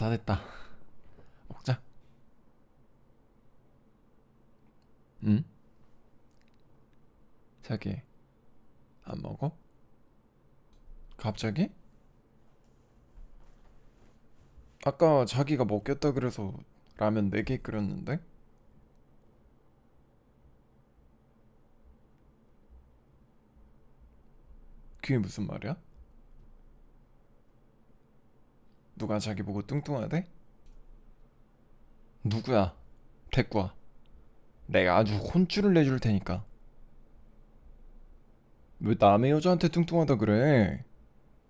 다 됐다. 먹자. 응? 자기 안 먹어? 갑자기? 아까 자기가 먹겠다 그래서 라면 4개 끓였는데? 그게 무슨 말이야? 누가 자기 보고 뚱뚱하대? 누구야? 와. 내가 아주 혼쭐을 내줄 테니까. 왜 남의 여자한테 뚱뚱하다 그래?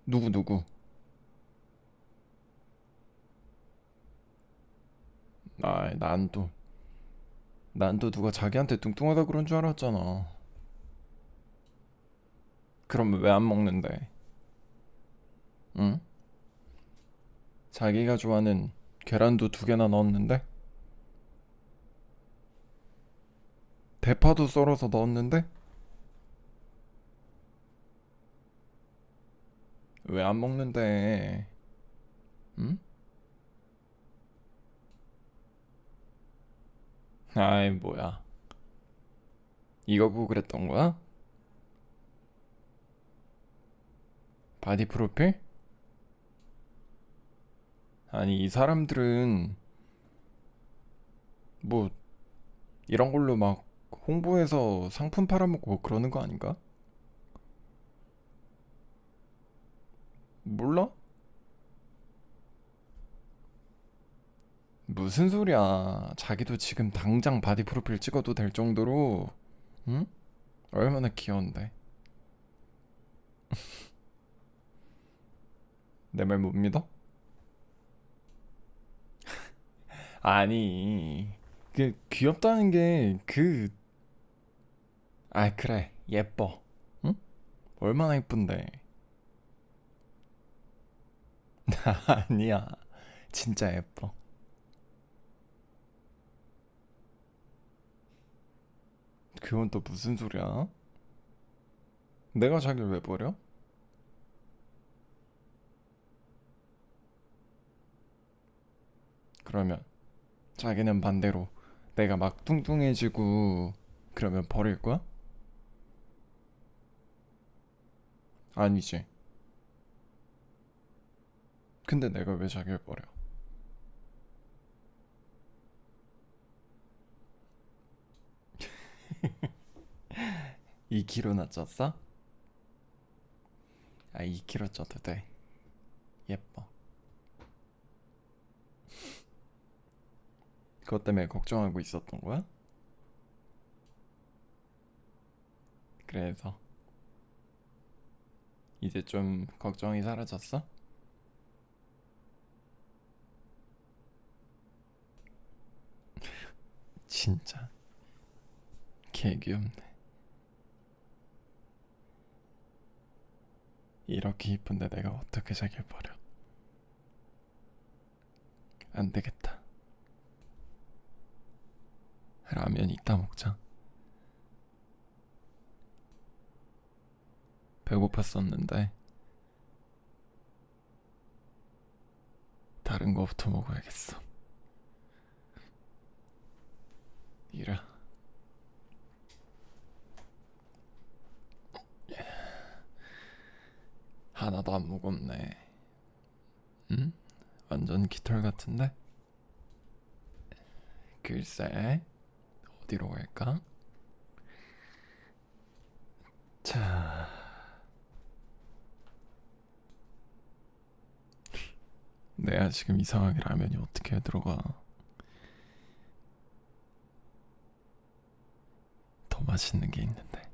누구 누구? 아, 난 또, 난 또 누가 자기한테 뚱뚱하다 그런 줄 알았잖아. 그럼 왜 안 먹는데? 응? 자기가 좋아하는 계란도 두 개나 넣었는데? 대파도 썰어서 넣었는데? 왜 안 먹는데? 응? 아이, 뭐야. 이거 보고 그랬던 거야? 바디 프로필? 아니, 이 사람들은 뭐 이런 걸로 막 홍보해서 상품 팔아먹고 그러는 거 아닌가? 몰라? 무슨 소리야. 자기도 지금 당장 바디 프로필 찍어도 될 정도로, 응? 얼마나 귀여운데. 내 말 못 믿어? 아니, 그 귀엽다는 게 그, 아 그래 예뻐, 응? 얼마나 예쁜데? 아니야, 진짜 예뻐. 그건 또 무슨 소리야? 내가 자기를 왜 버려? 그러면 자기는 반대로 내가 막 뚱뚱해지고 그러면 버릴 거야? 아니지. 근데 내가 왜 자기를 버려? 이 k 로나 쪘어? 아, 2kg 쪄도 돼. 예뻐. 그것 때문에 걱정하고 있었던 거야? 그래서 이제 좀 걱정이 사라졌어? 진짜 개 귀엽네. 이렇게 이쁜데 내가 어떻게 자기를 버려? 안 되겠다. 라면 이따 먹자. 배고팠었는데 다른 거부터 먹어야겠어. 이라. 하나도 안 무겁네. 응? 완전 깃털 같은데? 글쎄, 어디로 갈까? 자. 내가 지금 이상하게 라면이 어떻게 들어가? 더 맛있는 게 있는데.